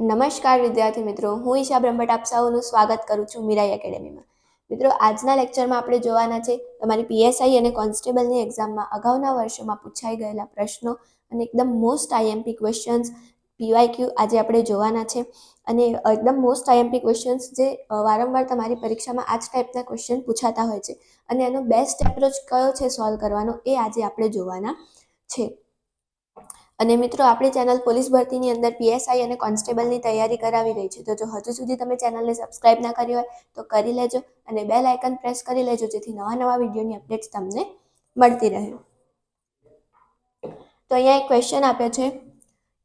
નમસ્કાર વિદ્યાર્થી મિત્રો, હું ઈશા બ્રહ્મટ આપ સૌનું સ્વાગત કરું છું મીરાઈ એકેડેમીમાં. મિત્રો, આજના લેક્ચરમાં આપણે જોવાના છે તમારી પીએસઆઈ અને કોન્સ્ટેબલની એક્ઝામમાં અગાઉના વર્ષોમાં પૂછાઈ ગયેલા પ્રશ્નો અને એકદમ મોસ્ટ આઈએમપી ક્વેશ્ચન્સ પીવાયક્યુ આજે આપણે જોવાના છે. અને એકદમ મોસ્ટ આઈએમપી ક્વેશ્ચન્સ જે વારંવાર તમારી પરીક્ષામાં આ જ ટાઈપના ક્વેશ્ચન પૂછાતા હોય છે. અને એનો બેસ્ટ એપ્રોચ કયો છે સોલ્વ કરવાનો એ આજે આપણે જોવાના છે. અને મિત્રો, આપણી ચેનલ પોલીસ ભરતીની અંદર પીએસઆઈ અને કોન્સ્ટેબલની તૈયારી કરાવી રહી છે. તો જો હજુ સુધી તમે ચેનલને સબસ્ક્રાઇબ ના કરી હોય, તો કરી લેજો અને બેલ આઇકન પ્રેસ કરી લેજો, જેથી નવા નવા વિડીયોની અપડેટ્સ તમને મળતી રહે. તો અહીંયા એક ક્વેશ્ચન આપ્યો છે.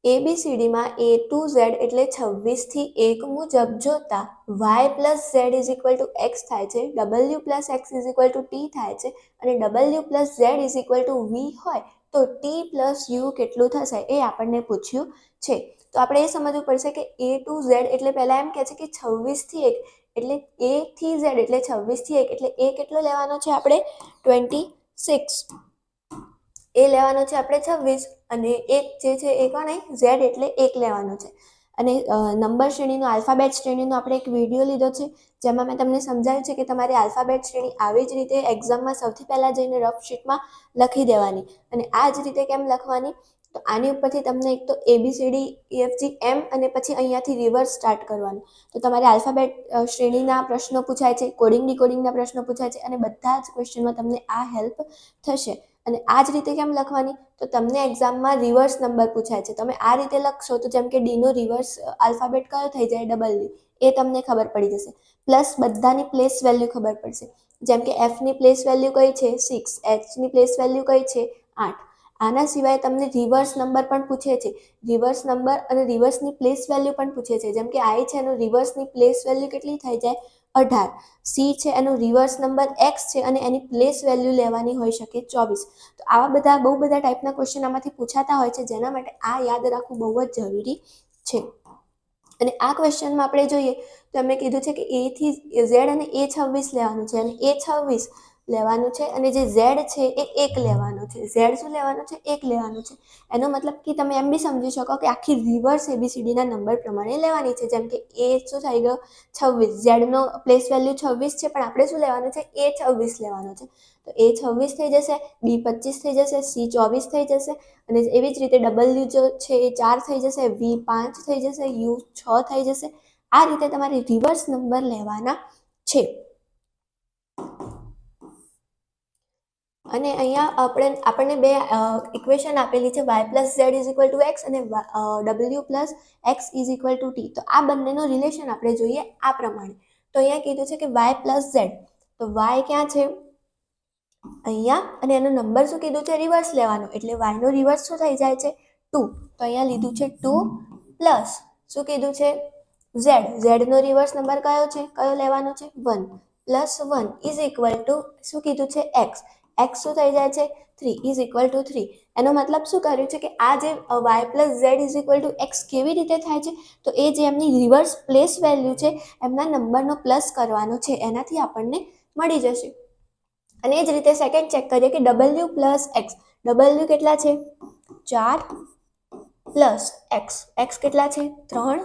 એબીસીડીમાં એ ટુ ઝેડ એટલે છવ્વીસથી એક મુજબ જોતા Y plus Z is equal to X થાય છે W plus X is equal to T થાય છે અને W plus Z is equal to V હોય તો ટી પ્લસ યુ કેટલું થશે એ આપણને પૂછ્યું છે. તો આપણે એ સમજવું પડશે કે એ ટુ ઝેડ એટલે પહેલાં એમ કહે છે કે છવ્વીસથી એક, એટલે એ થી ઝેડ એટલે છવ્વીસથી એક, એટલે એ કેટલો લેવાનો છે આપણે? ટ્વેન્ટી સિક્સ એ લેવાનો છે આપણે છવ્વીસ, અને એક જે છે એ કોણ? ઝેડ એટલે એક લેવાનો છે. અને નંબર શ્રેણીનો, આલ્ફાબેટ શ્રેણીનો આપણે એક વીડિયો લીધો છે, જેમાં મેં તમને સમજાવ્યું છે કે તમારે આલ્ફાબેટ શ્રેણી આવી જ રીતે એક્ઝામમાં સૌથી પહેલાં જઈને રફ શીટમાં લખી દેવાની. અને આ જ રીતે કેમ લખવાની? તો આની ઉપરથી તમને એક તો એબીસીડી ઈએફજી એમ અને પછી અહીંયાથી રિવર્સ સ્ટાર્ટ કરવાનું. તો તમારે આલ્ફાબેટ શ્રેણીના પ્રશ્નો પૂછાય છે કોડિંગ ડીકોડિંગના પ્રશ્નો પૂછાય છે, અને બધા જ ક્વેશ્ચનમાં તમને આ હેલ્પ થશે. અને આ જ રીતે કેમ લખવાની? તો તમને એક્ઝામમાં રિવર્સ નંબર પૂછાય છે. તમે આ રીતે લખશો તો જેમ કે ડીનો રિવર્સ આલ્ફાબેટ કયો થઈ જાય? ડબલ્યુ એ તમને ખબર પડી જશે. પ્લસ બધાની પ્લેસ વેલ્યુ ખબર પડશે. જેમ કે એફની પ્લેસ વેલ્યુ કઈ છે? સિક્સ એચની પ્લેસ વેલ્યુ કઈ છે? આઠ. આના સિવાય તમને રિવર્સ નંબર પણ પૂછે છે. રિવર્સ નંબર અને રિવર્સની પ્લેસ વેલ્યુ પણ પૂછે છે. જેમ કે આઈ છે એનું રિવર્સની પ્લેસ વેલ્યુ કેટલી થઈ જાય? અઢાર. સી છે એનો રિવર્સ નંબર એક્સ છે અને એની પ્લેસ વેલ્યુ લેવાની હોઈ શકે ચોવીસ. તો આવા બધા, બહુ બધા ટાઈપના ક્વેશ્ચન આમાંથી પૂછાતા હોય છે, જેના માટે આ યાદ રાખવું બહુ જ જરૂરી છે. અને આ ક્વેશ્ચનમાં આપણે જોઈએ, તો એમણે કીધું છે કે એથી ઝેડ અને એ છવ્વીસ લેવાનું છે. અને એ છવ્વીસ લેવાનું છે અને જે ઝેડ છે એ એક લેવાનું છે. ઝેડ શું લેવાનું છે? એક લેવાનું છે. એનો મતલબ કે તમે એમ બી સમજી શકો કે આખી રિવર્સ એબીસીડીના નંબર પ્રમાણે લેવાની છે. જેમ કે એ શું થઈ ગયો? છવ્વીસ. ઝેડનો પ્લેસ વેલ્યુ છવ્વીસ છે, પણ આપણે શું લેવાનું છે? એ છવ્વીસ લેવાનું છે. તો એ છવ્વીસ થઈ જશે બી પચીસ થઈ જશે સી ચોવીસ થઈ જશે અને એવી જ રીતે ડબલ્યુ જો છે એ ચાર થઈ જશે વી પાંચ થઈ જશે યુ છ થઈ જશે. આ રીતે તમારે રિવર્સ નંબર લેવાના છે. અને અહીંયા આપણે, આપણને બે ઇક્વેશન આપેલી છે. Y plus Z is equal to X અને W plus X is equal to T તો આ બંનેનો રિલેશન આપણે જોઈએ આ પ્રમાણે. તો અહીંયા કીધું છે કે વાય પ્લસ ઝેડ તો વાય ક્યાં છે? અહીંયા. અને એનો નંબર શું કીધું છે? રિવર્સ લેવાનો. એટલે વાયનો રિવર્સ શું થઈ જાય છે? ટુ તો અહીંયા લીધું છે ટુ પ્લસ શું કીધું છે? ઝેડ ઝેડનો રિવર્સ નંબર કયો છે? કયો લેવાનો છે? One plus one is equal to શું કીધું છે? એક્સ એક્સ શું થઈ જાય છે? Three is equal to three એનો મતલબ શું કર્યું છે કે આ જે Y plus Z is equal to X કેવી રીતે થાય છે? તો એ જે એમની રિવર્સ પ્લેસ વેલ્યુ છે, એમના નંબરનો પ્લસ કરવાનો છે, એનાથી આપણને મળી જશે. અને એ જ રીતે સેકન્ડ ચેક કરીએ કે ડબલ્યુ પ્લસ એક્સ ડબલ્યુ કેટલા છે? ચાર પ્લસ એક્સ એક્સ કેટલા છે? ત્રણ.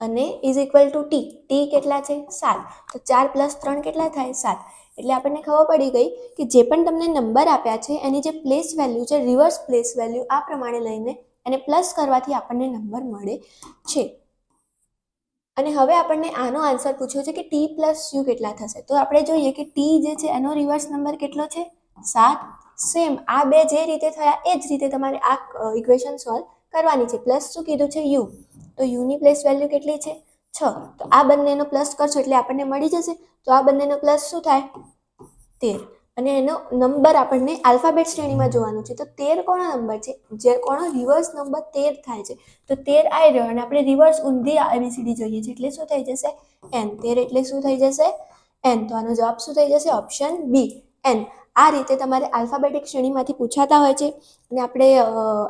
અને is equal to T T કેટલા છે? સાત. તો ચાર પ્લસ ત્રણ કેટલા થાય? સાત. એટલે આપણને ખબર પડી ગઈ કે જે પણ તમને નંબર આપ્યા છે, એની જે પ્લેસ વેલ્યુ છે રિવર્સ પ્લેસ વેલ્યુ આ પ્રમાણે લઈને એને પ્લસ કરવાથી આપણને નંબર મળે છે. અને હવે આપણને આનો આન્સર પૂછ્યો છે કે ટી પ્લસ યુ કેટલા થશે? તો આપણે જોઈએ કે ટી જે છે, એનો રિવર્સ નંબર કેટલો છે? સાત. સેમ આ બે જે રીતે થયા, એ જ રીતે તમારે આ ઇક્વેશન સોલ્વ કરવાની છે. પ્લસ શું કીધું છે? યુ તો યુની પ્લેસ વેલ્યુ કેટલી છે? છ. તો આ બંનેનો પ્લસ કરશો એટલે આપણને મળી જશે. તો આ બંનેનો પ્લસ શું થાય? તેર. અને એનો નંબર આપણને આલ્ફાબેટ શ્રેણીમાં જોવાનું છે. તો તેર કોનો નંબર છે? જે કોનો રિવર્સ નંબર તેર થાય છે. તો તેર આવી રહ્યો અને આપણે રિવર્સ ઊંધી એબીસીડી જોઈએ છે એટલે શું થઈ જશે? એન તેર એટલે શું થઈ જશે? એન તો આનો જવાબ શું થઈ જશે? ઓપ્શન બી એન આ રીતે તમારે આલ્ફાબેટિક શ્રેણીમાંથી પૂછાતા હોય છે. અને આપણે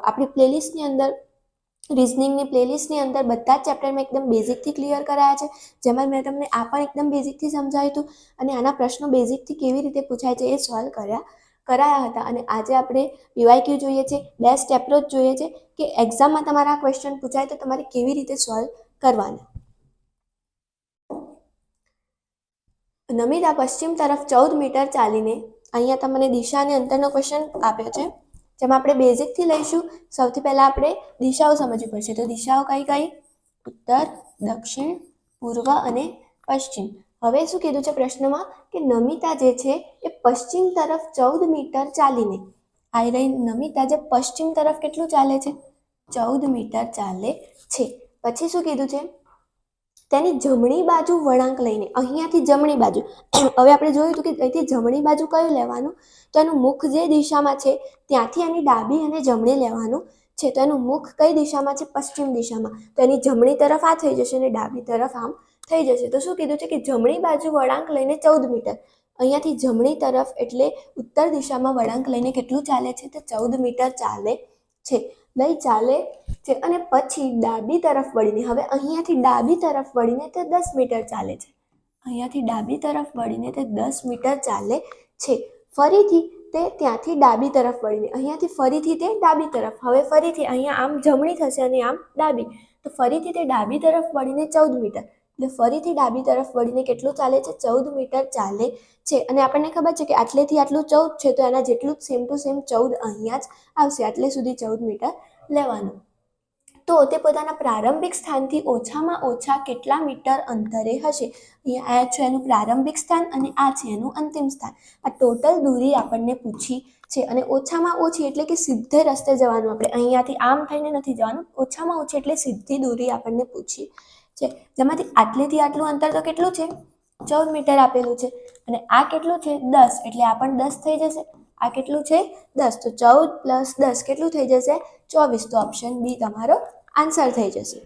આપણી પ્લેલિસ્ટની અંદર રિઝનિંગની પ્લેલિસ્ટની અંદર બધા જ ચેપ્ટર મેં એકદમ બેઝિકથી ક્લિયર કરાયા છે. જેમાં મેં તમને આ પણ એકદમ બેઝિકથી સમજાવ્યું હતું અને આના પ્રશ્નો બેઝિકથી કેવી રીતે પૂછાય છે એ સોલ્વ કર્યા, કરાયા હતા. અને આજે આપણે પીવાયક્યુ જોઈએ છે બેસ્ટ જ જોઈએ છે કે એક્ઝામમાં તમારા ક્વેશ્ચન પૂછાય તો તમારે કેવી રીતે સોલ્વ કરવાના. નમિતા પશ્ચિમ તરફ ચૌદ મીટર ચાલીને અહીંયા તમને દિશા અને અંતરનો ક્વેશ્ચન આપ્યો છે. જેમાં આપણે બેઝિકથી લઈશું. સૌથી પહેલાં આપણે દિશાઓ સમજવી પડશે. તો દિશાઓ કઈ કઈ? ઉત્તર, દક્ષિણ, પૂર્વ અને પશ્ચિમ. હવે શું કીધું છે પ્રશ્નમાં? કે નમિતા જે છે એ પશ્ચિમ તરફ ચૌદ મીટર ચાલીને. આવી રહી નમિતા જે પશ્ચિમ તરફ કેટલું ચાલે છે? ચૌદ મીટર ચાલે છે. પછી શું કીધું છે? તેની જમણી બાજુ વળાંક લઈને, અહીંયાથી જમણી બાજુ. હવે આપણે જોયું હતું કે અહીંથી જમણી બાજુ કયું લેવાનું? તો એનું મુખ જે દિશામાં છે, ત્યાંથી એની ડાબી અને જમણી લેવાનું છે. તો એનું મુખ કઈ દિશામાં છે? પશ્ચિમ દિશામાં. તો એની જમણી તરફ આ થઈ જશે અને ડાબી તરફ આમ થઈ જશે. તો શું કીધું છે કે જમણી બાજુ વળાંક લઈને ચૌદ મીટર. અહીંયાથી જમણી તરફ એટલે ઉત્તર દિશામાં વળાંક લઈને કેટલું ચાલે છે? તો ચૌદ મીટર ચાલે છે. લઈ ચાલે છે અને પછી ડાબી તરફ વળીને, હવે અહીંયાથી ડાબી તરફ વળીને તે દસ મીટર ચાલે છે. અહીંયાથી ડાબી તરફ વળીને તે દસ મીટર ચાલે છે. ફરીથી તે ત્યાંથી ડાબી તરફ વળીને, અહીંયાથી ફરીથી તે ડાબી તરફ, હવે ફરીથી અહીંયા આમ જમણી થશે અને આમ ડાબી. તો ફરીથી તે ડાબી તરફ વળીને ચૌદ મીટર. એટલે ફરીથી ડાબી તરફ વળીને કેટલું ચાલે છે? ચૌદ મીટર ચાલે છે. અને આપણને ખબર છે કે આટલેથી આટલું ચૌદ છે, તો એના જેટલું જ સેમ ટુ સેમ ચૌદ અહીંયા જ આવશે. આટલે સુધી ચૌદ મીટર લેવાનું. તો તે પોતાના પ્રારંભિક સ્થાનથી ઓછામાં ઓછા કેટલા મીટર અંતરે હશે? અહીંયા આ છે એનું પ્રારંભિક સ્થાન અને આ છે એનું અંતિમ સ્થાન. આ ટોટલ દૂરી આપણને પૂછી છે અને ઓછામાં ઓછી એટલે કે સીધે રસ્તે જવાનું. આપણે અહીંયાથી આમ થઈને નથી જવાનું. ઓછામાં ઓછી એટલે સીધી દૂરી આપણને પૂછી છે. જેમાંથી આટલેથી આટલું અંતર તો કેટલું છે? ચૌદ મીટર આપેલું છે. અને આ કેટલું છે? દસ. એટલે આ પણ દસ થઈ જશે. આ કેટલું છે? દસ. તો ચૌદ પ્લસ દસ કેટલું થઈ જશે? ચોવીસ. તો ઓપ્શન બી તમારો આન્સર થઈ જશે.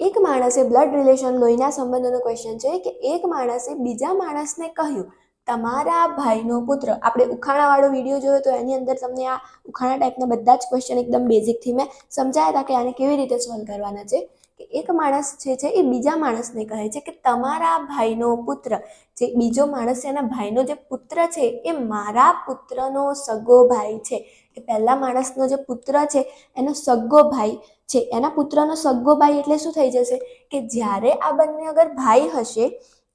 એક માણસે બ્લડ રિલેશન લોહીના સંબંધોનો ક્વેશ્ચન છે કે એક માણસે બીજા માણસને કહ્યું તમારા ભાઈનો પુત્ર. આપણે ઉખાણાવાળો વીડિયો જોયો તો એની અંદર તમને આ ઉખાણા ટાઈપના બધા જ ક્વેશ્ચન એકદમ બેઝિકથી મેં સમજાયા હતા કે આને કેવી રીતે સોલ્વ કરવાના છે. કે એક માણસ જે છે એ બીજા માણસને કહે છે કે તમારા ભાઈનો પુત્ર, જે બીજો માણસ છે એના ભાઈનો જે પુત્ર છે એ મારા પુત્રનો સગો ભાઈ છે. એ પહેલા માણસનો જે પુત્ર છે એનો સગો ભાઈ છે. એના પુત્રનો સગો ભાઈ એટલે શું થઈ જશે? કે જ્યારે આ બંને અગર ભાઈ હશે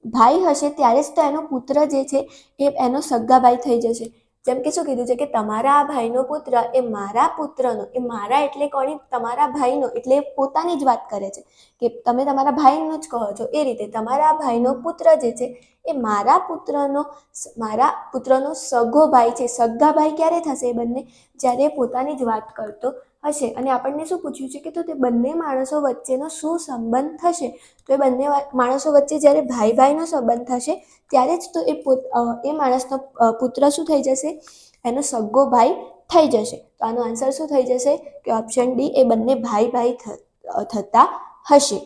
ભાઈ હશે ત્યારે જ તો એનો પુત્ર જે છે એ એનો સગા ભાઈ થઈ જશે. જેમ કે શું કીધું છે કે તમારા આ ભાઈનો પુત્ર એ મારા પુત્રનો, એ મારા એટલે કોની તમારા ભાઈનો, એટલે પોતાની જ વાત કરે છે. કે તમે તમારા ભાઈનું જ કહો છો. એ રીતે તમારા ભાઈનો પુત્ર જે છે એ મારા પુત્રનો મારા પુત્રનો સગો ભાઈ છે. સગા ભાઈ ક્યારે થશે એ બંને? જ્યારે પોતાની જ વાત કરતો હશે. અને આપણને શું પૂછ્યું છે કે તો તે બંને માણસો વચ્ચેનો શું સંબંધ થશે? તો એ બંને માણસો વચ્ચે જ્યારે ભાઈ ભાઈનો સંબંધ થશે, ત્યારે જ તો એ એ માણસનો પુત્ર શું થઈ જશે? એનો સગ્ગો ભાઈ થઈ જશે. તો આનો આન્સર શું થઈ જશે? કે ઓપ્શન ડી, એ બંને ભાઈ ભાઈ થતા હશે.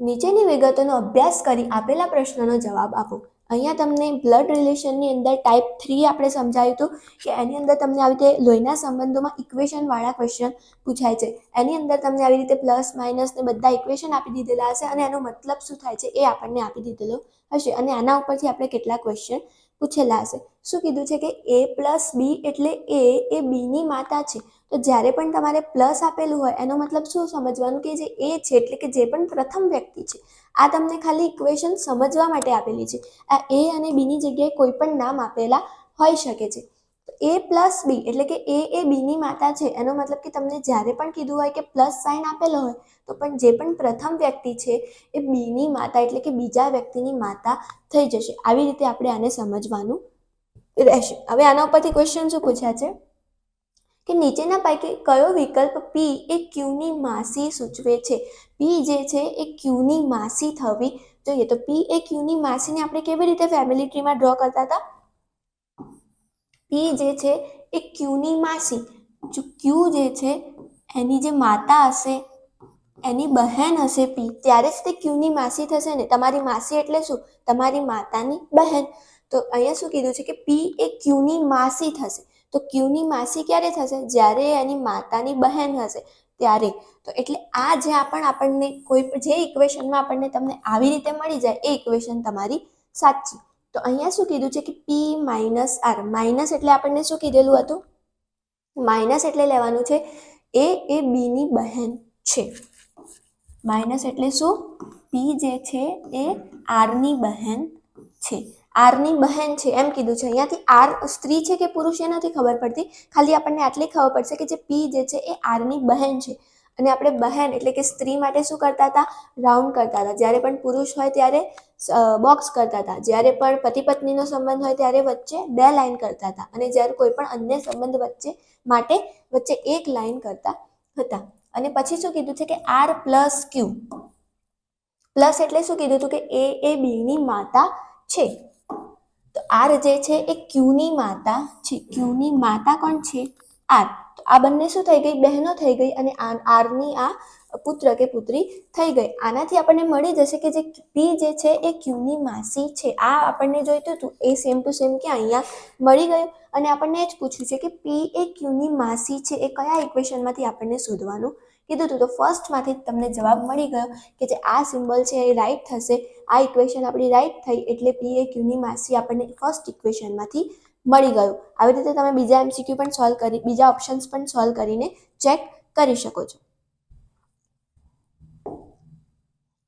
નીચેની વિગતોનો અભ્યાસ કરી આપેલા પ્રશ્નનો જવાબ આપો. અહીંયા તમને બ્લડ રિલેશનની અંદર ટાઈપ થ્રી આપણે સમજાયું હતું કે એની અંદર તમને આવી રીતે લોહીના સંબંધોમાં ઇક્વેશનવાળા ક્વેશ્ચન પૂછાય છે. એની અંદર તમને આવી રીતે પ્લસ માઇનસ ને બધા ઇક્વેશન આપી દીધેલા હશે અને એનો મતલબ શું થાય છે એ આપણને આપી દીધેલો હશે અને આના ઉપરથી આપણે કેટલા ક્વેશ્ચન પૂછેલા હશે. શું કીધું છે કે એ પ્લસ બી એટલે એ એ બીની માતા છે. તો જ્યારે પણ તમારે પ્લસ આપેલું હોય, એનો મતલબ શું? સમજવાનું કે જે એ છે, એટલે કે જે પણ પ્રથમ વ્યક્તિ છે, આ તમને ખાલી ઇક્વેશન સમજવા માટે આપેલી છે. આ એ અને બીની જગ્યાએ કોઈ પણ નામ આપેલા હોઈ શકે છે. એ પ્લસ બી, એટલે કે એ એ બીની માતા છે, એનો મતલબ કે તમને જ્યારે પણ કીધું હોય કે પ્લસ સાઇન આપેલો હોય, તો પણ જે પણ પ્રથમ વ્યક્તિ છે, એ બીની માતા, એટલે કે બીજા વ્યક્તિની માતા થઈ જશે. આવી રીતે આપણે આને સમજવાનું રહેશે. હવે આના ઉપરથી ક્વેશ્ચન શું પૂછ્યા છે? કે નીચેના પૈકી કયો વિકલ્પ પી એ ક્યુની માસી સૂચવે છે? પી જે છે એ ક્યુની માસી થવી જોઈએ. તો પી એ ક્યુની માસીને આપણે કેવી રીતે ફેમિલી ટ્રીમાં ડ્રો કરતા હતા? પી જે છે એ ક્યુની માસી. ક્યુ જે છે એની જે માતા હશે, એની બહેન હશે પી ત્યારે જ તે ક્યુની માસી થશે ને? તમારી માસી એટલે શું? તમારી માતાની બહેન. તો અહીંયા શું કીધું છે કે પી એ ક્યુની માસી થશે. તો ક્યુની માસી ક્યારે થશે? જ્યારે એની માતાની બહેન હશે ત્યારે. તો એટલે આ જે આપણ, આપણને કોઈ પણ, જે ઇક્વેશનમાં આપણને તમને આવી રીતે મળી જાય, એ ઇક્વેશન તમારી સાચી. તો અહીંયા શું કીધું છે કે પી માઇનસ આર માઇનસ એટલે આપણને શું કીધેલું હતું? માઇનસ એટલે લેવાનું છે એ એ બીની બહેન છે. માઇનસ એટલે શું? પી જે છે એ આરની બહેન છે. આરની બહેન છે, એમ કીધું છે. અહીંયાથી આર સ્ત્રી છે કે પુરુષ, એ નથી ખબર પડતી. ખાલી આપણને આટલી ખબર પડશે કે જે પી જે છે, એ આરની બહેન છે. અને આપણે બહેન એટલે કે સ્ત્રી માટે શું કરતા હતા? રાઉન્ડ કરતા હતા. જ્યારે પણ પુરુષ હોય ત્યારે બોક્સ કરતા હતા. જ્યારે પણ પતિ પત્નીનો સંબંધ હોય ત્યારે વચ્ચે બે લાઈન કરતા હતા. અને જ્યારે કોઈ પણ અન્ય સંબંધ વચ્ચે માટે વચ્ચે એક લાઈન કરતા હતા. અને પછી શું કીધું છે કે આર પ્લસ ક્યુ? પ્લસ એટલે શું કીધું હતું કે એ એ બીની માતા છે. તો આર જે છે એ ક્યુની માતા છે. ક્યુની માતા કોણ છે? આર તો આ બંને શું થઈ ગઈ? બહેનો થઈ ગઈ અને આરની આ પુત્ર કે પુત્રી થઈ ગઈ. આનાથી આપણને મળી જશે કે જે પી જે છે એ ક્યુની માસી છે. આ આપણને જોઈતું હતું. એ સેમ ટુ સેમ કે અહીંયા મળી ગયું. અને આપણને એ જ પૂછ્યું છે કે પી એ ક્યુની માસી છે. એ કયા ઇક્વેશનમાંથી આપણને શોધવાનું કીધું હતું તો ફર્સ્ટમાંથી જ તમને જવાબ મળી ગયો કે જે આ સિમ્બલ છે એ રાઈટ થશે. આ ઇક્વેશન આપણી રાઈટ થઈ એટલે પી એ ક્યુની માસી આપણને ફર્સ્ટ ઇક્વેશનમાંથી મળી ગયું. આવી રીતે તમે બીજા એમસીક્યુ પણ સોલ્વ કરી, બીજા ઓપ્શન્સ પણ સોલ્વ કરીને ચેક કરી શકો છો.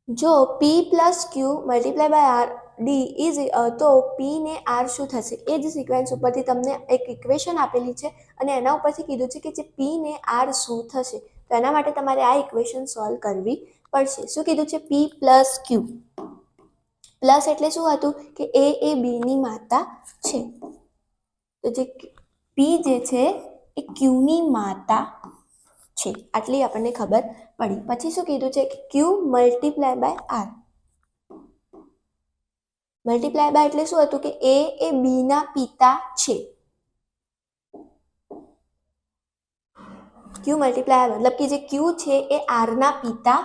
જો P plus Q multiply by R D is તો પી ને આર શું થશે? એ જ સિક્વેન્સ ઉપરથી તમને એક ઇક્વેશન આપેલી છે અને એના ઉપરથી કીધું છે કે જે પી ને આર શું થશે? તો એના માટે તમારે આ ઇક્વેશન સોલ્વ કરવી પડશે. શું કીધું છે? પી પ્લસ ક્યુ પ્લસ એટલે શું હતું? કે એ એ બીની માતા છે. તો જે પી જે છે એ ક્યુની માતા છે. આટલી આપણને ખબર પડી. પછી શું કીધું છે? કે Q multiply by R multiply by એટલે શું હતું? કે એ એ બીના પિતા છે. ક્યુ મલ્ટીપ્લાય મતલબ કે જે ક્યુ છે એ આરના પિતા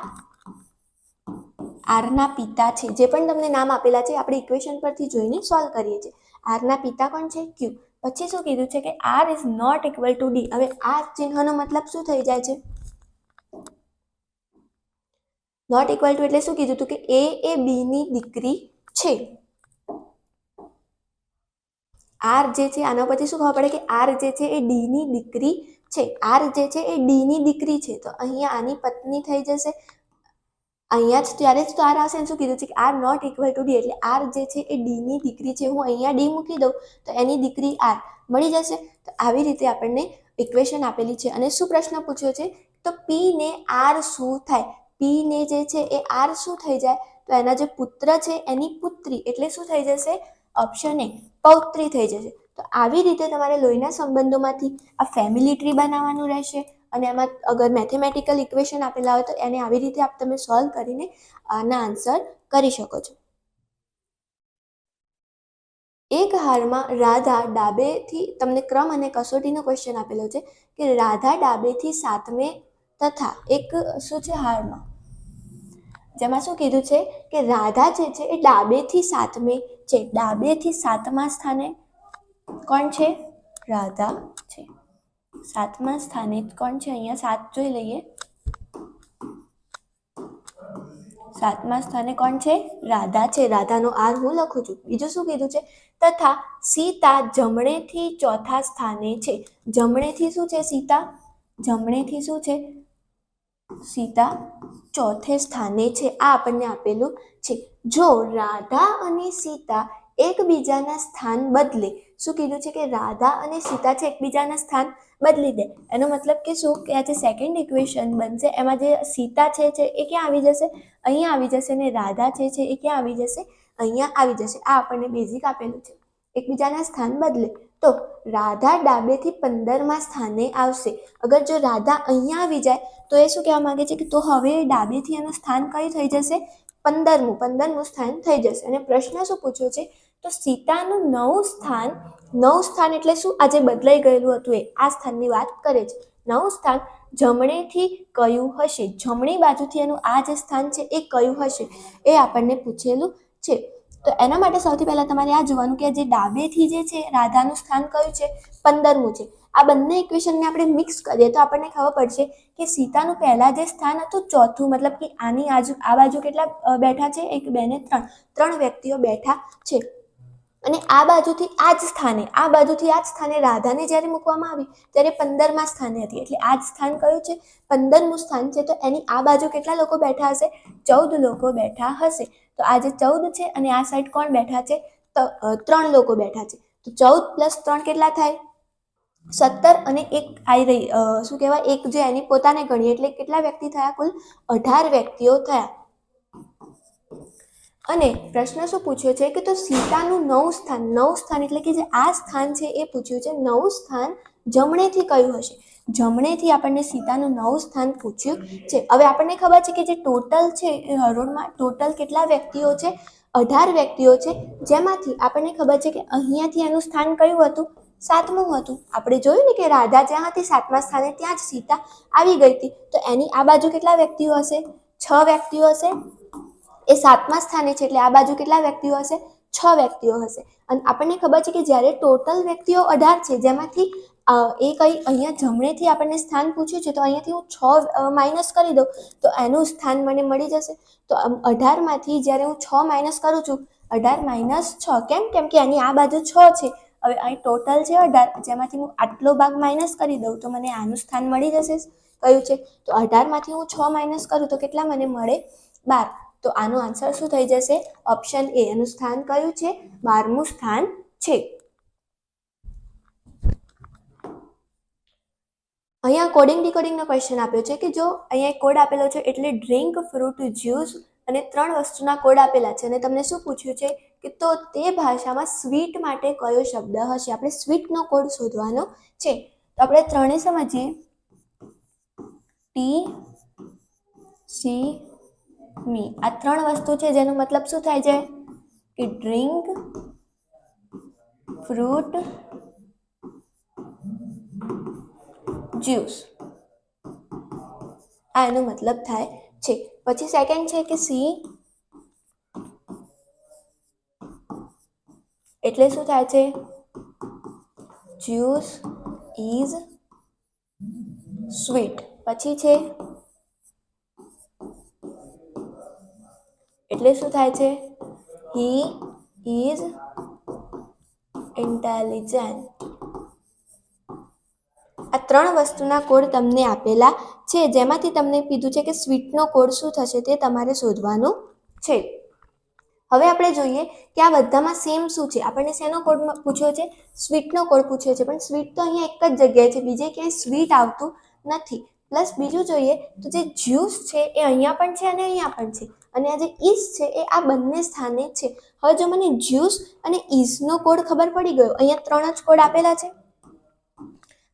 આરના પિતા છે. જે પણ તમને નામ આપેલા છે, આપણે ઇક્વેશન પરથી જોઈને સોલ્વ કરીએ છીએ. આરના પિતા કોણ છે? ક્યુ પછી શું કીધું છે કે R is not equal to D હવે આ ચિહ્નનો મતલબ શું થઈ જાય છે? નોટ ઇક્વલ ટુ એટલે શું કીધું હતું કે એ એ બીની દીકરી છે. આર જે છે, આના પરથી શું ખબર પડે કે આર જે છે એ ડીની દીકરી છે આર જે છે એ ડીની દીકરી છે. તો અહીંયા આની પત્ની થઈ જશે. અહીંયા જ ત્યારે જ તો આર આવશે શું કીધું છે કે R not equal to D એટલે આર જે છે એ ડીની દીકરી છે. હું અહીંયા ડી મૂકી દઉં તો એની દીકરી આર મળી જશે. તો આવી રીતે આપણને ઇક્વેશન આપેલી છે. અને શું પ્રશ્ન પૂછ્યો છે? તો પી ને આર શું થાય? પી ને જે છે એ આર શું થઈ જાય? તો એના જે પુત્ર છે એની પુત્રી એટલે શું થઈ જશે? ઓપ્શન એ પૌત્રી થઈ જશે. તો આવી રીતે તમારે લોહીના સંબંધોમાંથી આ ફેમિલી ટ્રી બનાવવાનું રહેશે અને એમાં અગર મેથેમેટિકલ ઇક્વેશન આપેલા હોય તો એને આવી રીતે આપ તમે સોલ્વ કરીને આના આન્સર કરી શકો છો. એક હારમાં રાધા ડાબેથી, તમને ક્રમ અને કસોટીનો ક્વેશ્ચન આપેલો છે કે રાધા ડાબેથી સાતમે તથા એક, શું છે હારમાં? જેમાં શું કીધું છે કે રાધા જે છે એ ડાબેથી સાતમે છે. ડાબેથી સાતમા સ્થાને કોણ છે? રાધા છે. સાતમા સ્થાને કોણ છે? અહીંયા સાત જોઈ લઈએ. સાતમા સ્થાને કોણ છે? રાધા છે. રાધાનો આર હું લખું છું. બીજું શું કીધું છે? તથા સીતા જમણેથી ચોથા સ્થાને છે. જમણેથી શું છે સીતા? જમણેથી શું છે? સીતા ચોથે સ્થાને છે. આ આપણને આપેલું છે. જો રાધા અને સીતા એકબીજાના સ્થાન બદલે. શું કીધું છે કે રાધા અને સીતા છે એકબીજાના સ્થાન બદલી દે? એનો મતલબ કે શું? કે આ જે સેકન્ડ ઇક્વેશન બનશે, એમાં જે સીતા છે છે, એ ક્યાં આવી જશે? અહીંયા આવી જશે ને રાધા છે છે, એ ક્યાં આવી જશે? અહીંયા આવી જશે. આ આપણને બેઝિક આપેલું છે. એકબીજાના સ્થાન બદલે. તો રાધા ડાબેથી પંદરમાં સ્થાને આવશે. અગર જો રાધા અહીંયા આવી જાય, તો એ શું કહેવા માંગે છે કે તો હવે ડાબેથી એનું સ્થાન કઈ થઈ જશે? પંદરમું. પંદરમું સ્થાન થઈ જશે. અને પ્રશ્ન શું પૂછ્યો છે? તો સીતાનું નવું સ્થાન નવું સ્થાન એટલે શું? આજે બદલાઈ ગયેલું હતું એ. આ સ્થાનની વાત કરે છે. નવું સ્થાન જમણેથી કયું હશે? જમણી બાજુથી એનું આ જે સ્થાન છે એ કયું હશે? એ આપણને પૂછેલું છે. તો એના માટે સૌથી પહેલાં તમારે આ જોવાનું કે જે ડાબેથી જે છે, રાધાનું સ્થાન કયું છે? પંદરમું છે. આ બંને ઇક્વેશનને આપણે મિક્સ કરીએ તો આપણને ખબર પડશે કે સીતાનું પહેલાં જે સ્થાન હતું, ચોથું મતલબ કે આની આજુ, આ બાજુ કેટલા બેઠા છે? એક, બે ને ત્રણ. ત્રણ વ્યક્તિઓ બેઠા છે. અને આ બાજુથી આ જ સ્થાને, આ બાજુથી આ જ સ્થાને રાધાને જ્યારે મૂકવામાં આવી, ત્યારે પંદરમા સ્થાને હતી. એટલે આ જ સ્થાન કયું છે? પંદરમું સ્થાન છે. તો એની આ બાજુ કેટલા લોકો બેઠા હશે? ચૌદ લોકો બેઠા હશે. તો આ જે ચૌદ છે અને આ સાઈડ કોણ બેઠા છે? ત્રણ લોકો બેઠા છે. તો ચૌદ પ્લસ ત્રણ કેટલા થાય? સત્તર અને એક આવી રહી શું કહેવાય? એક જે એની પોતાને ગણીએ એટલે કેટલા વ્યક્તિ થયા કુલ? અઢાર વ્યક્તિઓ થયા. અને પ્રશ્ન શું પૂછ્યો છે કે તો સીતાનું નવું સ્થાન નવું સ્થાન એટલે કે જે આ સ્થાન છે એ પૂછ્યું છે, નવું સ્થાન જમણેથી કયું હશે? જમણેથી આપણને સીતાનું નવું સ્થાન પૂછ્યું છે. હવે આપણને ખબર છે કે જે ટોટલ છે હરોળમાં ટોટલ કેટલા વ્યક્તિઓ છે? અઢાર વ્યક્તિઓ છે. જેમાંથી આપણને ખબર છે કે અહીંયાથી એનું સ્થાન કયું હતું? સાતમું હતું. આપણે જોયું ને કે રાધા જ્યાં હતી, સાતમા સ્થાને ત્યાં જ સીતા આવી ગઈ હતી. તો એની આ બાજુ કેટલા વ્યક્તિઓ હશે? છ વ્યક્તિઓ હશે? એ સાતમા સ્થાને છે એટલે આ બાજુ કેટલા વ્યક્તિઓ હશે? છ વ્યક્તિઓ હશે. અને આપણને ખબર છે કે જ્યારે ટોટલ વ્યક્તિઓ અઢાર છે, જેમાંથી એ કંઈ અહીંયા જમણેથી આપણને સ્થાન પૂછ્યું છે, તો અહીંયાથી હું છ માઇનસ કરી દઉં, તો એનું સ્થાન મને મળી જશે. તો અઢારમાંથી જ્યારે હું છ માઇનસ કરું છું, અઢાર માઇનસ છ, કેમ? કેમ કે એની આ બાજુ છ છે. હવે અહીં ટોટલ છે અઢાર, જેમાંથી હું આટલો ભાગ માઇનસ કરી દઉં, તો મને આનું સ્થાન મળી જશે. કયું છે? તો અઢારમાંથી હું છ માઇનસ કરું, તો કેટલા મને મળે? બાર. તો આનો આન્સર શું થઈ જશે? ઓપ્શન એ એનું સ્થાન કયું છે? બારમું સ્થાન છે. અહીંયા કોડિંગ ડીકોડિંગનો ક્વેશ્ચન આપ્યો છે કે જો અહીંયા કોડ આપેલો છે એટલે ડ્રિંક ફ્રૂટ જ્યુસ અને ત્રણ વસ્તુના કોડ આપેલા છે. અને તમને શું પૂછ્યું છે? કે તો તે ભાષામાં સ્વીટ માટે કયો શબ્દ હશે? આપણે સ્વીટનો કોડ શોધવાનો છે. તો આપણે ત્રણે સમજીએ. ટી સી મી આ ત્રણ વસ્તુ છે જેનો મતલબ શું થાય છે? કે ડ્રિંક ફ્રૂટ જ્યુસ આ એનો મતલબ થાય છે. પછી સેકન્ડ છે કે સી એટલે શું થાય છે? જ્યુસ ઇઝ સ્વીટ પછી છે એટલે શું થાય છે? હી ઇઝ ઇન્ટેલિજન્ટ આ ત્રણ વસ્તુના કોડ તમને આપેલા છે. જેમાંથી તમને કીધું છે કે સ્વીટનો કોડ શું થશે તે તમારે શોધવાનું છે. હવે આપણે જોઈએ કે આ બધામાં સેમ શું છે? આપણને શેનો કોડ પૂછ્યો છે? સ્વીટનો કોડ પૂછ્યો છે. પણ સ્વીટ તો અહીંયા એક જ જગ્યાએ છે. બીજે ક્યાંય સ્વીટ આવતું નથી. પ્લસ બીજું જોઈએ તો જે જ્યુસ છે એ અહીંયા પણ છે અને અહીંયા પણ છે. અને આ જે ઇઝ છે, એ આ બંને સ્થાને છે. હવે જો મને જ્યુસ અને ઇઝનો કોડ ખબર પડી ગયો, અહીંયા ત્રણ જ કોડ આપેલા છે.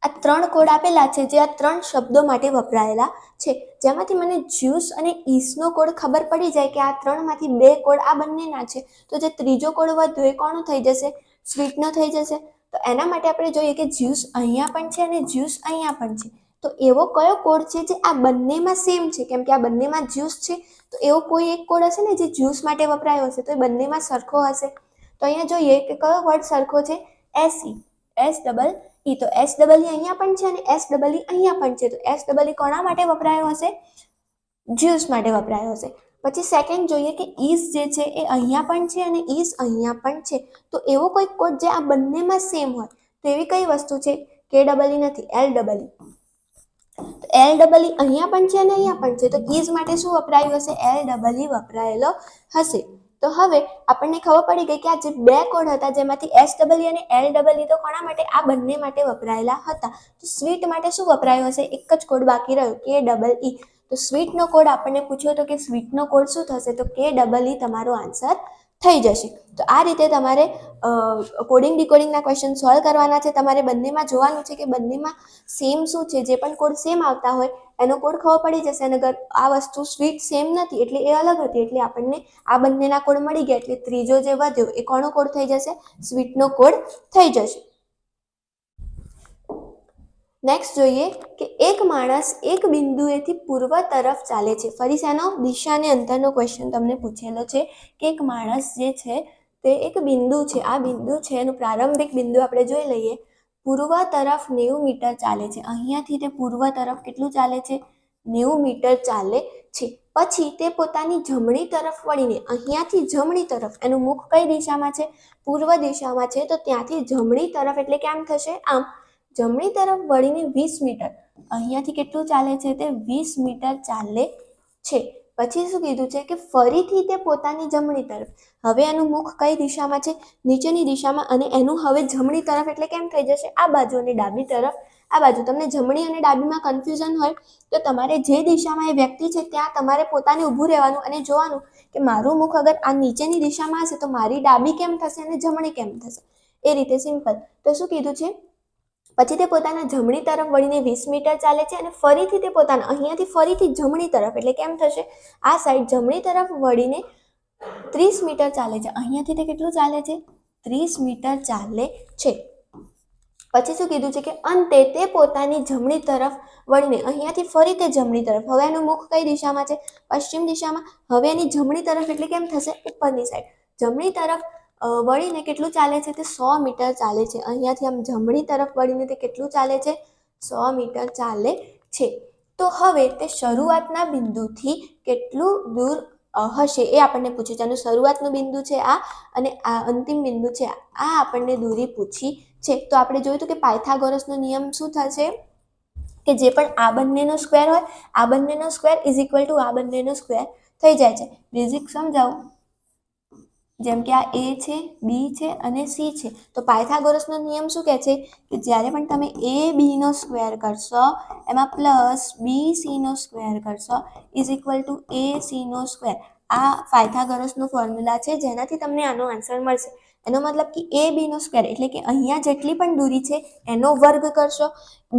આ ત્રણ કોડ આપેલા છે, જે આ ત્રણ શબ્દો માટે વપરાયેલા છે. જેમાંથી મને જ્યુસ અને ઈસનો કોડ ખબર પડી જાય કે આ ત્રણમાંથી બે કોડ આ બંનેના છે. તો જે ત્રીજો કોડ વધ્યો એ કોનો થઈ જશે? સ્વીટનો થઈ જશે. તો એના માટે આપણે જોઈએ કે જ્યુસ અહીંયા પણ છે અને જ્યુસ અહીંયા પણ છે. તો એવો કયો કોડ છે જે આ બંનેમાં સેમ છે? કેમ કે આ બંનેમાં જ્યુસ છે, તો એવો કોઈ એક કોડ હશે ને જે જ્યુસ માટે વપરાયો હશે? તો એ બંનેમાં સરખો હશે. તો અહીંયા જોઈએ કે કયો વર્ડ સરખો છે? એસી એસ ડબલ ઈ તો એસ ડબલ ઈ અહીંયા પણ છે અને એસ ડબલ ઈ અહીંયા પણ છે. તો એસ ડબલ ઈ કોના માટે વપરાયો હશે? જ્યુસ માટે વપરાયો હશે. પછી સેકન્ડ જોઈએ કે ઈઝ જે છે એ અહીંયા પણ છે અને ઈઝ અહીંયા પણ છે. તો એવો કોઈ કોડ જે આ બંનેમાં સેમ હોય, તો એવી કઈ વસ્તુ છે? કે ડબલ ઈ નથી L double E L double E અહીંયા પણ છે અને અહીંયા પણ છે. તો કીઝ માટે શું વપરાયું હશે? એલ ડબલ ઈ વપરાયેલો હશે. તો હવે આપણને ખબર પડી ગઈ કે આ જે બે કોડ હતા, જેમાંથી એસ ડબલ અને એલ ડબલ તો કોના માટે? આ બંને માટે વપરાયેલા હતા. તો સ્વીટ માટે શું વપરાયો હશે? એક જ કોડ બાકી રહ્યો કે ડબલ ઈ તો સ્વીટનો કોડ આપણને પૂછ્યો હતો કે સ્વીટનો કોડ શું થશે? તો કે ડબલ ઈ તમારો આન્સર થઈ જશે. તો આ રીતે તમારે કોડિંગ ડીકોડિંગના ક્વેશ્ચન સોલ્વ કરવાના છે. તમારે બંનેમાં જોવાનું છે કે બંનેમાં સેમ શું છે? જે પણ કોડ સેમ આવતા હોય, એનો કોડ ખબર પડી જશે અને આ વસ્તુ સ્વીટ સેમ નથી, એટલે એ અલગ હતી, એટલે આપણને આ બંનેના કોડ મળી ગયા. એટલે ત્રીજો જે વધ્યો, એ કોનો કોડ થઈ જશે? સ્વીટનો કોડ થઈ જશે. નેક્સ્ટ જોઈએ કે એક માણસ એક બિંદુએથી પૂર્વ તરફ ચાલે છે. ફરી શેનો? દિશાને અંતરનો ક્વેશ્ચન તમને પૂછેલો છે કે એક માણસ જે છે તે એક બિંદુ છે. આ બિંદુ છે એનું પ્રારંભિક બિંદુ આપણે જોઈ લઈએ. પૂર્વ તરફ નેવું મીટર ચાલે છે. અહીંયાથી તે પૂર્વ તરફ કેટલું ચાલે છે? નેવું મીટર ચાલે છે. પછી તે પોતાની જમણી તરફ વળીને અહીંયાથી જમણી તરફ એનું મુખ કઈ દિશામાં છે? પૂર્વ દિશામાં છે. તો ત્યાંથી જમણી તરફ એટલે કે આમ થશે આમ. જમણી તરફ વળીને વીસ મીટર. અહીંયાથી કેટલું ચાલે છે તે વીસ મીટર ચાલે છે. પછી શું કીધું છે કે ફરીથી તે પોતાની જમણી તરફ. હવે એનું મુખ કઈ દિશામાં છે? નીચેની દિશામાં અને એનું હવે જમણી તરફ એટલે કેમ થઈ જશે? આ બાજુ અને ડાબી તરફ. આ બાજુ તમને જમણી અને ડાબીમાં કન્ફ્યુઝન હોય તો તમારે જે દિશામાં એ વ્યક્તિ છે ત્યાં તમારે પોતાને ઊભું રહેવાનું અને જોવાનું કે મારું મુખ અગર આ નીચેની દિશામાં હશે તો મારી ડાબી કેમ થશે અને જમણી કેમ થશે? એ રીતે સિમ્પલ તો શું કીધું છે? પછી તે પોતાના જમણી તરફ વળીને વીસ મીટર ચાલે છે અને ફરીથી તે પોતાના, અહીંયાથી ફરીથી જમણી તરફ, એટલે કેમ થશે? આ સાઈડ જમણી તરફ વળીને ત્રીસ મીટર ચાલે છે. અહીંયાથી તે કેટલું ચાલે છે? ત્રીસ મીટર ચાલે છે. પછી શું કીધું છે કે અંતે તે પોતાની જમણી તરફ વળીને, અહીંયાથી ફરી તે જમણી તરફ, હવે એનું મુખ કઈ દિશામાં છે? પશ્ચિમ દિશામાં. હવે એની જમણી તરફ એટલે કેમ થશે? ઉપરની સાઈડ જમણી તરફ વળીને કેટલું ચાલે છે તે સો મીટર ચાલે છે. અહીંયાથી આમ જમણી તરફ વળીને તે કેટલું ચાલે છે? સો મીટર ચાલે છે. તો હવે તે શરૂઆતના બિંદુથી કેટલું દૂર હશે એ આપણને પૂછ્યું છે. આનું શરૂઆતનું બિંદુ છે આ અને આ અંતિમ બિંદુ છે આ. આપણને દૂરી પૂછી છે. તો આપણે જોયું હતું કે પાયથાગોરસનો નિયમ શું થશે? કે જે પણ આ બંનેનો સ્ક્વેર હોય, આ બંનેનો સ્ક્વેર ઇઝ ઇક્વલ ટુ આ બંનેનો સ્ક્વેર થઈ જાય છે. બેઝિક સમજાવું. જેમ કે આ એ છે બી છે અને સી છે. તો પાયથાગોરસનો નિયમ શું કહે છે? કે જ્યારે પણ તમે એ બીનો સ્ક્વેર કરશો, એમાં પ્લસ બી સીનો સ્ક્વેર કરશો ઇઝ ઇક્વલ ટુ એ સીનો સ્ક્વેર. આ પાયથાગોરસનો ફોર્મ્યુલા છે, જેનાથી તમને આનો આન્સર મળશે. એનો મતલબ કે એ બીનો સ્ક્વેર એટલે કે અહીંયા જેટલી પણ દૂરી છે, એનો વર્ગ કરશો.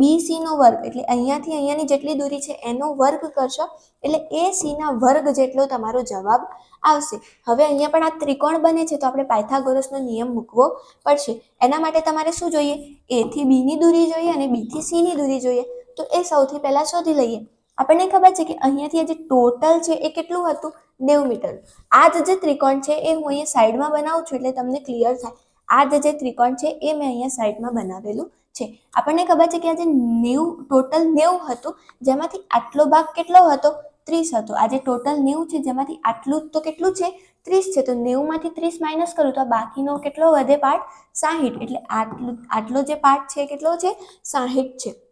બી સીનો વર્ગ એટલે અહીંયાથી અહીંયાની જેટલી દૂરી છે, એનો વર્ગ કરશો. એટલે એ સીના વર્ગ જેટલો તમારો જવાબ આવશે. હવે અહીંયા પણ આ ત્રિકોણ બને છે, તો આપણે પાયથાગોરસનો નિયમ મૂકવો પડશે. એના માટે તમારે શું જોઈએ? એથી બીની દૂરી જોઈએ અને બીથી સીની દૂરી જોઈએ. તો એ સૌથી પહેલાં શોધી લઈએ. આપણને ખબર છે કે અહીંયાથી આ જે ટોટલ છે, એ કેટલું હતું? નેવું મીટર. આ જ જે ત્રિકોણ છે એ હું અહીંયા સાઈડમાં બનાવું છું એટલે તમને ક્લિયર થાય. આ જે ત્રિકોણ છે એ મેં અહીંયા સાઈડમાં બનાવેલું છે. આપણને ખબર છે કે આજે નેવું, ટોટલ નેવું હતું, જેમાંથી આટલો ભાગ કેટલો હતો? ત્રીસ હતો. આજે ટોટલ નેવું છે, જેમાંથી આટલું તો કેટલું છે? ત્રીસ છે. તો નેવુંમાંથી ત્રીસ માઇનસ કરું તો આ બાકીનો કેટલો વધે? પાર્ટ સાહીઠ. એટલે આટલું, આટલો જે પાર્ટ છે કેટલો છે? સાહીઠ છે.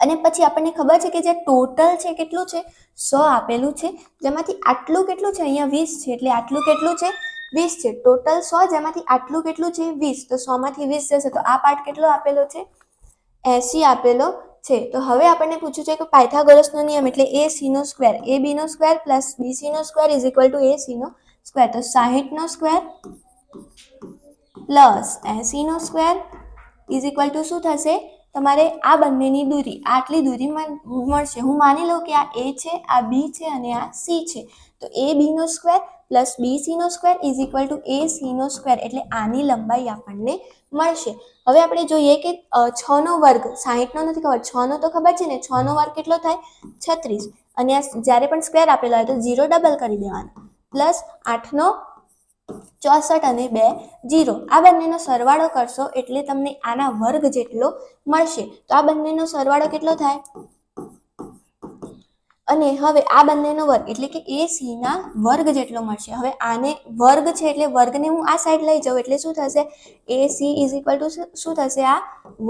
અને પછી આપણને ખબર છે કે જે ટોટલ છે કેટલું છે? સો આપેલું છે. જેમાંથી આટલું કેટલું છે? અહીંયા વીસ છે. એટલે આટલું કેટલું છે? વીસ છે. ટોટલ સો જેમાંથી આટલું કેટલું છે? વીસ. તો સોમાંથી વીસ જશે. તો આ પાર્ટ કેટલો આપેલો છે? એસી આપેલો છે. તો હવે આપણને પૂછ્યું છે કે પાયથાગોરસનો નિયમ એટલે એ સીનો સ્ક્વેર. એ બીનો square plus B સીનો square is equal to A સીનો square. તો સાહીઠનો સ્ક્વેર પ્લસ એસીનો સ્ક્વેર ઇઝ ઇક્વલ ટુ શું થશે? તમારે આ બંનેની દૂરી, આટલી દૂરી મળશે. હું માની લઉં કે આ એ છે, આ બી છે અને આ સી છે. તો એ બીનો square plus B સીનો square is equal to A સીનો square એટલે આની લંબાઈ આપણને મળશે. હવે આપણે જોઈએ કે છનો વર્ગ સાહીઠનો નથી ખબર. છનો તો ખબર છે ને? છનો વર્ગ કેટલો થાય? છત્રીસ. અને આ જ્યારે પણ સ્ક્વેર આપેલો હોય તો ઝીરો ડબલ કરી દેવાનો. પ્લસ આઠનો ચોસઠ અને બે જીરો. આ બંનેનો સરવાળો કરશો એટલે તમને આના વર્ગ જેટલો મળશે. તો આ બંનેનો સરવાળો કેટલો થાય? અને હવે આ બંનેનો વર્ગ એટલે કે એ સીના વર્ગ જેટલો મળશે. હવે આને વર્ગ છે એટલે વર્ગને હું આ સાઈડ લઈ જાઉં એટલે શું થશે? A C is equal to શું થશે? આ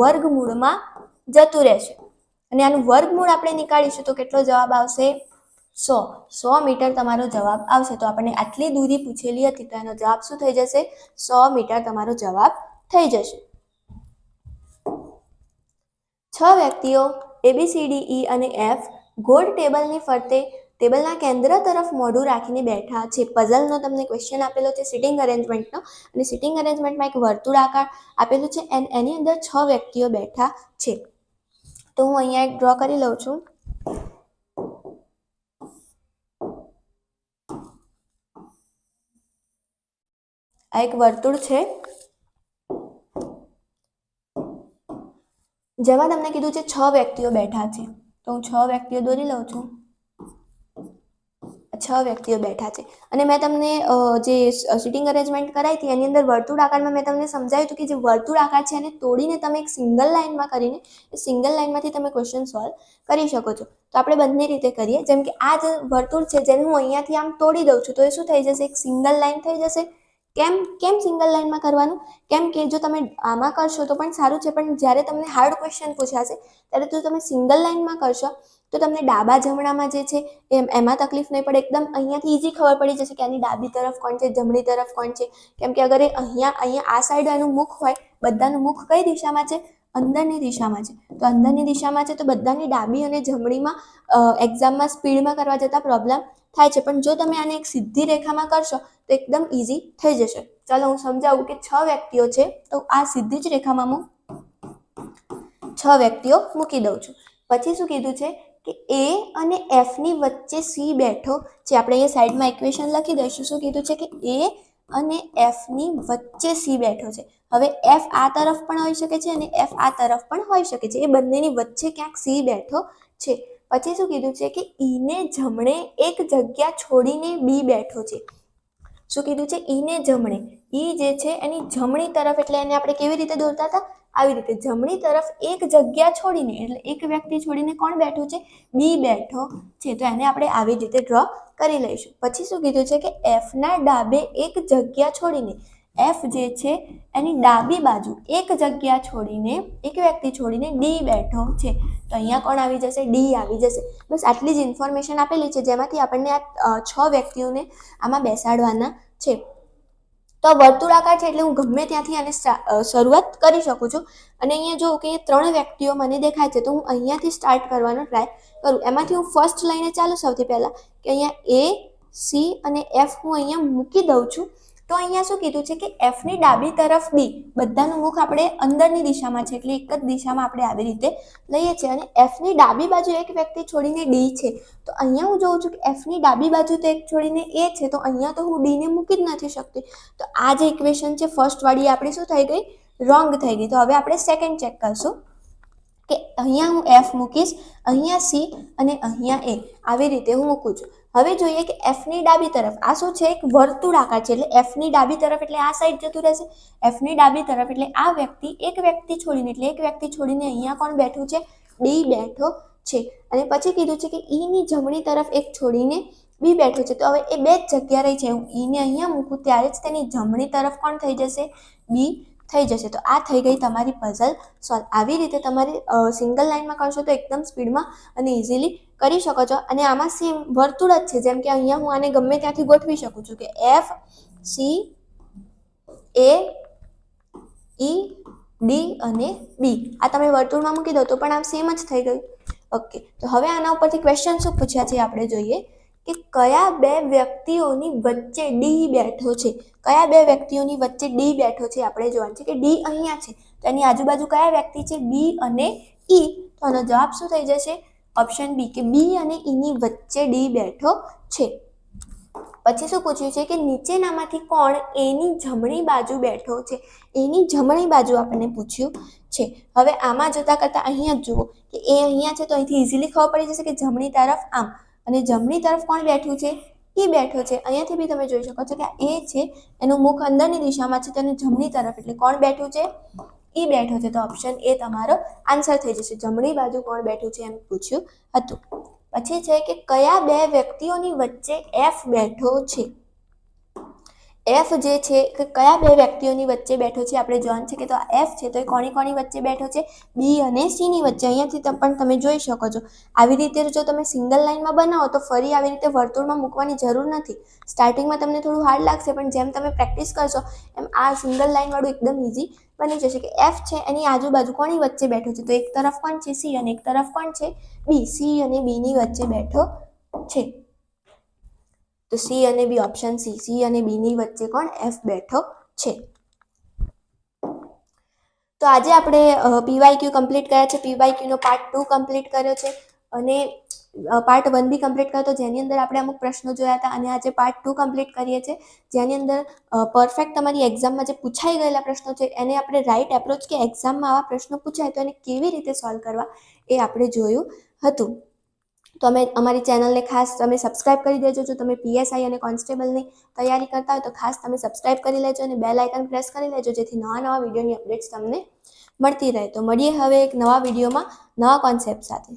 વર્ગમૂળમાં જતું રહેશે. અને આનું વર્ગમૂળ આપણે નીકાળીશું તો કેટલો જવાબ આવશે? સો સો મીટર તમારો જવાબ આવશે. તો આપણને આટલી દૂરી પૂછેલી હતી તો એનો જવાબ શું થઈ જશે? સો મીટર તમારો જવાબ થઈ જશે. છ વ્યક્તિઓ એબીસીડી ઈ અને એફ ગોળ ટેબલની ફરતે ટેબલના કેન્દ્ર તરફ મોઢું રાખીને બેઠા છે. પઝલનો તમને ક્વેશ્ચન આપેલો છે સિટિંગ અરેન્જમેન્ટનો અને સિટિંગ અરેન્જમેન્ટમાં એક વર્તુળાકાર આપેલું છે એન્ડ એની અંદર છ વ્યક્તિઓ બેઠા છે. તો હું અહીંયા એક ડ્રો કરી લઉં છું. આ એક વર્તુળ છે. જેમાં તમને કીધું છે છ વ્યક્તિઓ બેઠા છે. તો હું છ વ્યક્તિઓ દોરી લઉં છું. છ વ્યક્તિઓ બેઠા છે. અને મેં તમને જે સિટિંગ અરેન્જમેન્ટ કરાવી હતી, એની અંદર વર્તુળ આકારમાં મેં તમને સમજાવ્યું હતું કે જે વર્તુળ આકાર છે એને તોડીને તમે એક સિંગલ લાઇનમાં કરીને, એ સિંગલ લાઇનમાંથી તમે ક્વેશ્ચન સોલ્વ કરી શકો છો. તો આપણે બંને રીતે કરીએ. જેમ કે આ જે વર્તુળ છે જેને હું અહીંયાથી આમ તોડી દઉં છું, તો એ શું થઈ જશે? એક સિંગલ લાઇન થઈ જશે. કેમ કેમ સિંગલ લાઇનમાં કરવાનું? કેમ કે જો તમે આમાં કરશો તો પણ સારું છે, પણ જ્યારે તમને હાર્ડ ક્વેશ્ચન પૂછાશે ત્યારે જો તમે સિંગલ લાઇનમાં કરશો, તો તમને ડાબા જમણામાં જે છે, એમ, એમાં તકલીફ નહીં પડે. એકદમ અહીંયાથી ઇઝી ખબર પડી જશે કે આની ડાબી તરફ કોણ છે, જમણી તરફ કોણ છે. કેમ કે અગર એ અહીંયા અહીંયા આ સાઈડ એનું મુખ હોય, બધાનું મુખ કઈ દિશામાં છે? અંદરની દિશામાં છે. તો અંદરની દિશામાં છે તો બધાની ડાબી અને જમણીમાં એક્ઝામમાં સ્પીડમાં કરવા જતાં પ્રોબ્લેમ થાય છે. પણ જો તમે આને એક સીધી રેખામાં કરશો, તો એકદમ ઇઝી થઈ જશે. ચાલો હું સમજાવું કે છ વ્યક્તિઓ છે, તો આ સીધી જ રેખામાં હું છ વ્યક્તિઓ મૂકી દઉં છું. પછી શું કીધું છે કે એ અને એફની વચ્ચે સી બેઠો છે આપણે અહીંયા સાઈડમાં ઇક્વેશન લખી દઈશું. શું કીધું છે કે એ અને એફની વચ્ચે સી બેઠો છે. હવે એફ આ તરફ પણ હોઈ શકે છે અને એફ આ તરફ પણ હોઈ શકે છે. એ બંનેની વચ્ચે ક્યાંક સી બેઠો છે. પછી શું કીધું છે કે ઈને જમણે એક જગ્યા છોડીને બી બેઠો છે. શું કીધું છે? ઈને જમણે. ઈ જે છે એની જમણી તરફ, એટલે એને આપણે કેવી રીતે દોરતા હતા? આવી રીતે. જમણી તરફ એક જગ્યા છોડીને, એટલે એક વ્યક્તિ છોડીને કોણ બેઠું છે? બી બેઠો છે. તો એને આપણે આવી રીતે ડ્રો કરી લઈશું. પછી શું કીધું છે કે એફના ડાબે એક જગ્યા છોડીને એફ જે છે, એની ડાબી બાજુ એક જગ્યા છોડીને, એક વ્યક્તિ છોડીને ડી બેઠો છે. તો અહીંયા કોણ આવી જશે? ડી આવી જશે. બસ આટલી જ ઇન્ફોર્મેશન આપેલી છે, જેમાંથી આપણને આ છ વ્યક્તિઓને આમાં બેસાડવાના છે. તો વર્તુળાકાર છે એટલે હું ગમે ત્યાંથી આને શરૂઆત કરી શકું છું. અને અહીંયા જો કે ત્રણ વ્યક્તિઓ મને દેખાય છે, તો હું અહીંયાથી સ્ટાર્ટ કરવાનો ટ્રાય કરું. એમાંથી હું ફર્સ્ટ લઈને ચાલુ સૌથી પહેલાં કે અહીંયા એ સી અને એફ હું અહીંયા મૂકી દઉં છું. તો અહીંયા શું કીધું છે કે એફની ડાબી તરફ બી બધાનું મુખ આપણે અંદરની દિશામાં છે, એટલે એક જ દિશામાં આપણે આવી રીતે લઈએ છીએ. અને એફની ડાબી બાજુ એક વ્યક્તિ છોડીને ડી છે. તો અહીંયા હું જોઉં છું કે એફની ડાબી બાજુ તો એક છોડીને એ છે, તો અહીંયા તો હું ડીને મૂકી જ નથી શકતી. તો આ જે ઇક્વેશન છે ફર્સ્ટ વાળી આપણી શું થઈ ગઈ? રોંગ થઈ ગઈ. તો હવે આપણે સેકન્ડ ચેક કરશું કે અહીંયા હું એફ મૂકીશ, અહીંયા સી અને અહીંયા એ આવી રીતે હું મૂકું છું. હવે જોઈએ કે એફની ડાબી તરફ, આ શું છે? એક વર્તુળાકાર છે, એટલે એફની ડાબી તરફ એટલે આ સાઈડ જતું રહેશે. એફની ડાબી તરફ એટલે આ વ્યક્તિ એક વ્યક્તિ છોડીને, એટલે એક વ્યક્તિ છોડીને અહીંયા કોણ બેઠું છે? ડી બેઠો છે. અને પછી કીધું છે કે ઈની જમણી તરફ એક છોડીને બી બેઠો છે. તો હવે એ બે જ જગ્યા રહી છે. હું ઈને અહીંયા મૂકું, ત્યારે જ તેની જમણી તરફ કોણ થઈ જશે? બી થઈ જશે. તો આ થઈ ગઈ તમારી પઝલ સોલ્વ આવી રીતે તમારી સિંગલ લાઇનમાં કરશો તો એકદમ સ્પીડમાં અને ઇઝીલી કરી શકો છો. અને આમાં સેમ વર્તુળ જ છે. જેમ કે અહીંયા હું આને ગમે ત્યાંથી ગોઠવી શકું છું કે F C A E D અને બી આ તમે વર્તુળમાં મૂકી દો તો પણ આમ સેમ જ થઈ ગયું. ઓકે તો હવે આના ઉપરથી ક્વેશ્ચન શું પૂછ્યા છે આપણે જોઈએ કે કયા બે વ્યક્તિઓની વચ્ચે ડી બેઠો છે? કયા બે વ્યક્તિઓની વચ્ચે ડી બેઠો છે આપણે જોવાનું છે કે ડી અહીંયા છે. તો એની આજુબાજુ કયા વ્યક્તિ છે? બી અને ઈ તો આનો જવાબ શું થઈ જશે? ઓપ્શન બી કે બી અને ઈની વચ્ચે ડી બેઠો છે. પછી શું પૂછ્યું છે કે નીચેનામાંથી કોણ એની જમણી બાજુ બેઠો છે? એની જમણી બાજુ આપણને પૂછ્યું છે. હવે આમાં જોતા કરતાં અહીંયા જુઓ કે એ અહીંયા છે તો અહીંથી ઇઝીલી ખબર પડી જશે કે જમણી તરફ આમ. અને જમણી તરફ કોણ બેઠું છે? એ બેઠો છે. અહીંયાથી બી તમે જોઈ શકો છો કે એ છે, એનું મુખ અંદરની દિશામાં છે તેનું જમણી તરફ. એટલે કોણ બેઠું છે? એ બેઠો છે તો ઓપ્શન એ તમારો આન્સર થઈ જશે. જમણી બાજુ કોણ બેઠું છે એમ પૂછ્યું હતું. પછી છે કે કયા બે વ્યક્તિઓની વચ્ચે એફ બેઠો છે? એફ જે છે, કે કયા બે વ્યક્તિઓની વચ્ચે બેઠો છે, આપણે જોવાનું છે કે તો આ એફ છે તો એ કોની કોની વચ્ચે બેઠો છે? બી અને સીની વચ્ચે. અહીંયાથી પણ તમે જોઈ શકો છો. આવી રીતે જો તમે સિંગલ લાઇનમાં બનાવો તો ફરી આવી રીતે વર્તુળમાં મૂકવાની જરૂર નથી. સ્ટાર્ટિંગમાં તમને થોડું હાર્ડ લાગશે, પણ જેમ તમે પ્રેક્ટિસ કરશો, એમ આ સિંગલ લાઇનવાળું એકદમ ઇઝી બની જશે કે એફ છે, એની આજુબાજુ કોની વચ્ચે બેઠો છે? તો એક તરફ કોણ છે? સી અને એક તરફ કોણ છે? બી સી અને બીની વચ્ચે બેઠો છે. તો સી અને બી ઓપ્શન સી. સી અને બીની વચ્ચે કોણ? એફ બેઠો છે. તો આજે આપણે પીવાય ક્યુ કમ્પ્લીટ કર્યા છે. પીવાય ક્યુનો પાર્ટ ટુ કમ્પ્લીટ કર્યો છે. અને પાર્ટ વન બી કમ્પ્લીટ કર્યો. તો જેની અંદર આપણે અમુક પ્રશ્નો જોયા હતા અને આજે પાર્ટ ટુ કમ્પ્લીટ કરીએ છીએ. જેની અંદર પરફેક્ટ તમારી એક્ઝામમાં જે પૂછાઈ ગયેલા પ્રશ્નો છે, એને આપણે રાઈટ એપ્રોચ કે એક્ઝામમાં આવા પ્રશ્નો પૂછાય તો એને કેવી રીતે સોલ્વ કરવા એ આપણે જોયું હતું. તો અમે અમારી ચેનલને ખાસ તમે સબસ્ક્રાઇબ કરી દેજો. જો તમે પીએસઆઈ અને કોન્સ્ટેબલની તૈયારી કરતા હોય તો ખાસ તમે સબસ્ક્રાઇબ કરી લેજો અને બેલ આઇકન પ્રેસ કરી લેજો, જેથી નવા નવા વિડીયોની અપડેટ્સ તમને મળતી રહે. તો મળીએ હવે એક નવા વિડીયોમાં નવા કોન્સેપ્ટ સાથે.